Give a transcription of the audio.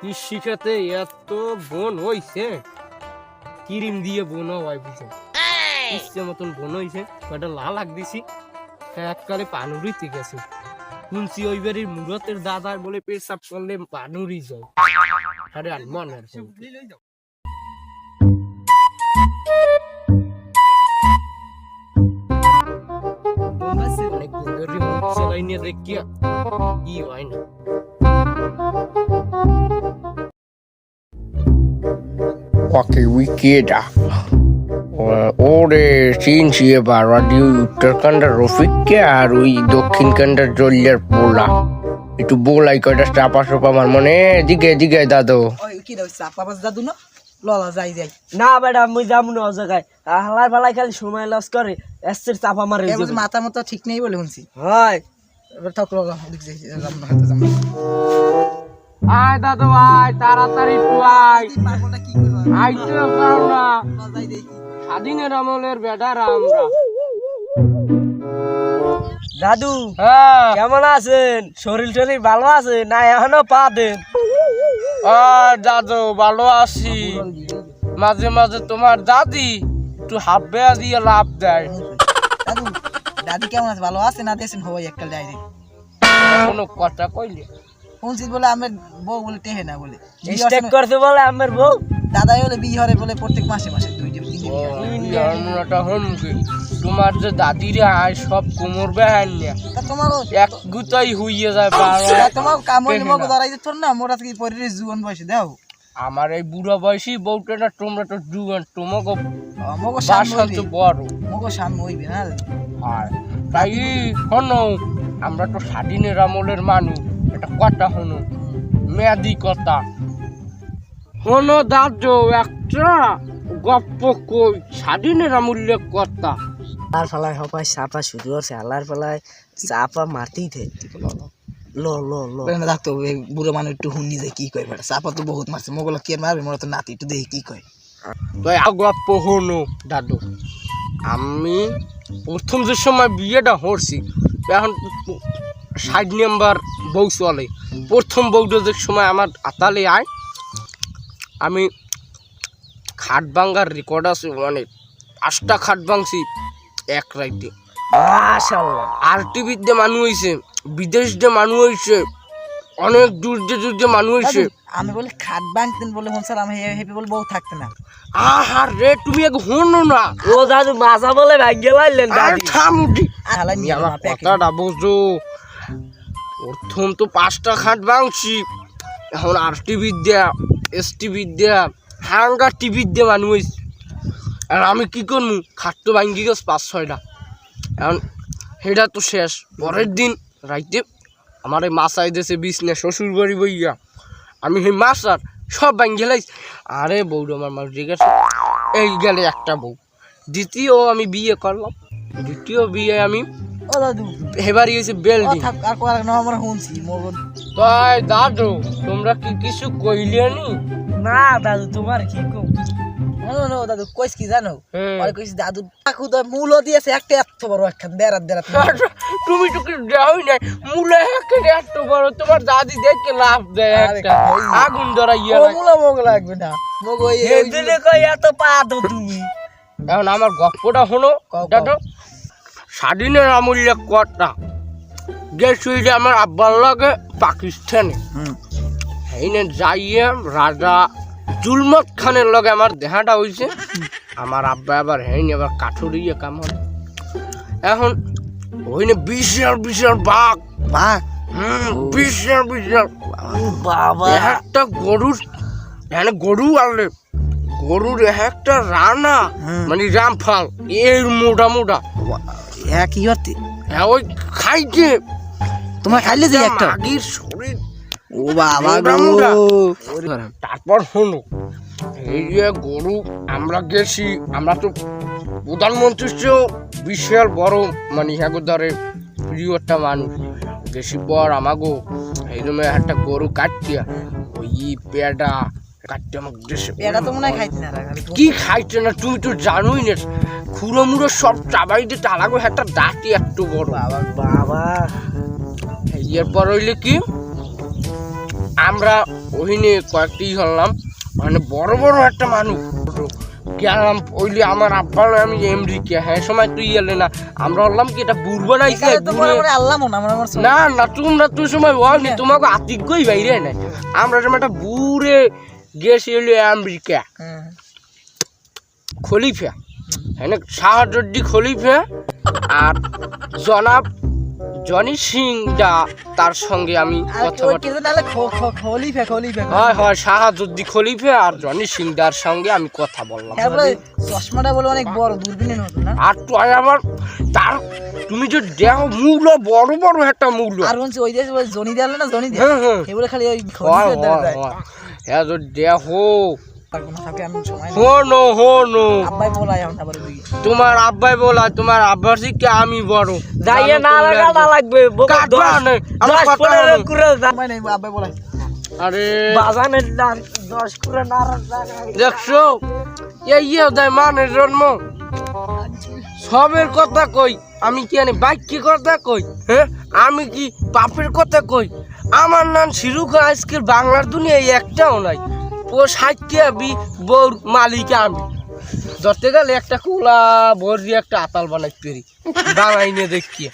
কৃষিখাতে এত বন হইছে কিরিম দিয়ে বন হয় বুঝে ইচ্ছে মতন বন হইছে কয়টা লাল লাগ দিছি এককালে পানুরিতে গেছে। শুনছি ওই বাড়ির মুরতের দাদা বলে পেশাব করলে পানুরি যায় আরে আর মনে আর অনেক গুন্ডারি মুখ চালাই নিয়ে দেখিয়া কি হয় না। ওকে উইকেটা ওরে চিনছি এবার ওই উত্তরকান্ডার রফিককে আর ওই দক্ষিণকান্ডার জলিয়ার পোলা। একটু বোলাই কয়টা চাপা সোপা আমার মনে। এদিকে এদিকে দাদু। দাদু না? ললা যাই যাই। না ম্যাডাম মুই যাব না ও জায়গায়। হালাই ফালাই খালি সময় লস করে এসের চাপা মারে মাথা মতো ঠিক নেই বলে শুনছি। হয়। এবার থাক ললা যাই যাব না। আয় দাদু আয় তাড়াতাড়ি কি আইতে পারো না। স্বাধীনের আমলের বেটারা আমরা। দাদু হ্যাঁ। কেমন আছেন? শরীর টরীর ভালো আছে না এখনও পা দেন? আর দাদু ভালো আছি। মাঝে মাঝে তোমার দাদি একটু হাফ বেয়া দিয়ে লাভ দেয়। দাদু দাদি কেমন আছে? ভালো আছে না দেশেন? হবাই একটা ডাইরেক্ট কোনো কথা কইলে। শুনছি বলে আমার বউ বলে টেহে না বলে। স্টেক করতে বলে আমার বউ? দাদাই বলে বিয়ে হরে বলে প্রত্যেক মাসে মাসে দুইটা। জন্মটা তোমার যে দাদিরে আয় সব কোমর বেহান নিয়া। তা তোমারও এক গুতাই হইয়ে যায় তোমার কামড় টেহে মগ না। ধরাই দিত না মোরা পরিরে জুয়ান বয়সে দাও? আমার এই বুড়া বয়সী বউটা না তোমরা তো জুয়ান তোমাকে তো বড়। মগো শান হইবে না আর তাই আমরা তো স্বাধীনের আমলের মানুষ। এটা কথা হনো মেয়াদি কথা। হনো দাদু একটা গপ্প কই? স্বাধীনের আমলের কথা। আল্লাহর ফালায় হপায় চাপা শুরু হচ্ছে আল্লাহর ফালায় চাপা মারতেই থাকে লো লো লো। এই বুড়ো মানুষ একটু হুন্নি যায় কি কয় বেটা। চাপা তো বহুত মারছে। মোগলা কি আর মারবে? মোরা তো নাতি একটু দেখি কি কয়। তো গপ্প হনো দাদু। আমি প্রথম যে সময় বিয়েটা হরছি এখন ষাট নাম্বার বউ চলে প্রথম বউটা যে সময় আমার আতালে আয়। আমি খাট ভাঙ্গার রেকর্ড আছে অনেক পাঁচটা খাট ভাঙছি এক রাইতে। আর টিভিতে মানুষ হয়েছে বিদেশ দিয়ে মানুষ হয়েছে অনেক দূর দিয়ে দূর দিয়ে মানুষ হয়েছে আমি বলে খাট ভাঙতেন বলে হন স্যার আমি হেপি বলে বউ থাকতে না। আহার রে তুমি এক হনো না। ও দাদু মাজা বলে ভাগ্য পাইলেন আর দাদি। থামুটি কথাটা বুঝো প্রথম তো পাঁচটা খাট ভাঙছি, এখন আর টিভি দেয়া এস টিভি দেয়া হাঙ্গা টিভি দিয়ে মানুষ আর আমি কি করব খাট তো ভাঙ্গি গেছে পাঁচ, ছয়টা। এখন সেটা তো শেষ। পরের দিন রাইতে আমার এই মাছ আইতেছে বিছনে শ্বশুর বাড়ি বইয়া আমি সেই মাছ আর সব ভাঙ্গি লাইছি। আরে বউটা আমার মাছ ঠিক আছে এই গেলে একটা বউ। দ্বিতীয় আমি বিয়ে করলাম। দ্বিতীয় বিয়ে আমি ও দাদু হয়েছে বেল্ডিং আর আমরা শুনছি তাই দাদু তোমরা কি কিছু কইলে নি? না দাদু তোমার কি কম দাদু কইস কি জানো। আর কইস দাদু কাকু তো মূল দিয়েছে একটা এত বড় একখান তুমি তো কি দেওয়াই নাই মূলে একে এত বড় তোমার দাদি দেখে লাভ দেয় একটা। আগুন ধরা ইয়ে মগ লাগবে না। মগ ওই হে দিলে কই এত পা দো তুমি এখন আমার গপ্পটা হলো। দাদু স্বাধীনের আমূল্য গেছি যে আমার আব্বার লাগে পাকিস্তানে। এইনে যাইয়ে রাজা জুলমত খানের লগে আমার দেহাটা হইছে। আমার আব্বা আবার হেইনে আবার কাঠুরিয়ে কামড়। এখন ওইনে বিশাল বিশাল বাঘ। বাঘ? হুম বিশাল বিশাল। বাবা। একটা গরুর এখানে গরু আনলে। গরুর একটা রানা। মানে রামফাল। এর মোটা মোটা। কি করতে হ্যাঁ ওই খাইছে। তোমার খাইলে যে একটা। মাগির শরীর। ও বাবা তারপর হলো এই যে গরু আমরা গেছি আমরা তো প্রধানমন্ত্রীর চেয়েও বিশাল বড় মানে হ্যাগোদারে প্রিয় একটা মানুষ। গেছি পর আমাগো এই জন্য একটা গরু কাটতিয়া ওই পেয়াটা কাটতে আমাকে দেশে এটা তো মনে হয় খাইতে না কি না তুমি তো জানোই না। খুঁড়ো মুড়ো সব চাবাই দিয়ে একটা দাঁতি একটু বড়। বাবা এরপর হইলে কি? আমি আমরা ওহিনে কয়েকটি হলাম মানে বড় বড় একটা মানুষ। গেলাম ওইলি আমার আব্বা আমি কে। হ্যাঁ সময় তুই এলে না। আমরা বললাম কি এটা বুড়বো না না না তোমরা তুই সময় হয়নি তোমাকে আতিকই বাইরে নাই? আমরা যেমন একটা বুড়ে হইল আমেরিকা। খলিফা হ্যাঁ খলিফা আর জনাব জনি সিং দা তার সঙ্গে আমি হয় হয় শাহাজুদ্দি খলিফা আর জনি সিং দার সঙ্গে আমি কথা বললাম। চশমাটা বলে অনেক বড় দূরবীনের মতো না? আর তো আবার তার তুমি যে দেখো মূল্য বড় বড় একটা মূল্য। আর বলছি ওই দেশে জনি দেয়ালে না জনি দেয় হ্যাঁ হ্যাঁ। খালি ওই হয় তো দেখো আব্বাই বলাই এখন তোমার আব্বাই বলা তোমার আব্বার থেকে আমি বড়। যাইয়ে না লাগা না লাগবে বোকা দশ আব্বাই আরে। বাজানের করে না দেখছ? এই ইয়ে দেয় মানের জন্ম। সবের কথা কই আমি কি জানি বাইক কি কথা কই হ্যাঁ? আমি কি পাপের কথা কই? আমার নাম শিরুখ আজকের বাংলার দুনিয়ায় একটাও নাই। ও সাইকে আমি বউর মালিক আমি। ধরতে গেলে একটা কুলা, বড়ি, একটা আতাল বানাই পেরি। বানাই নিয়ে দেখি।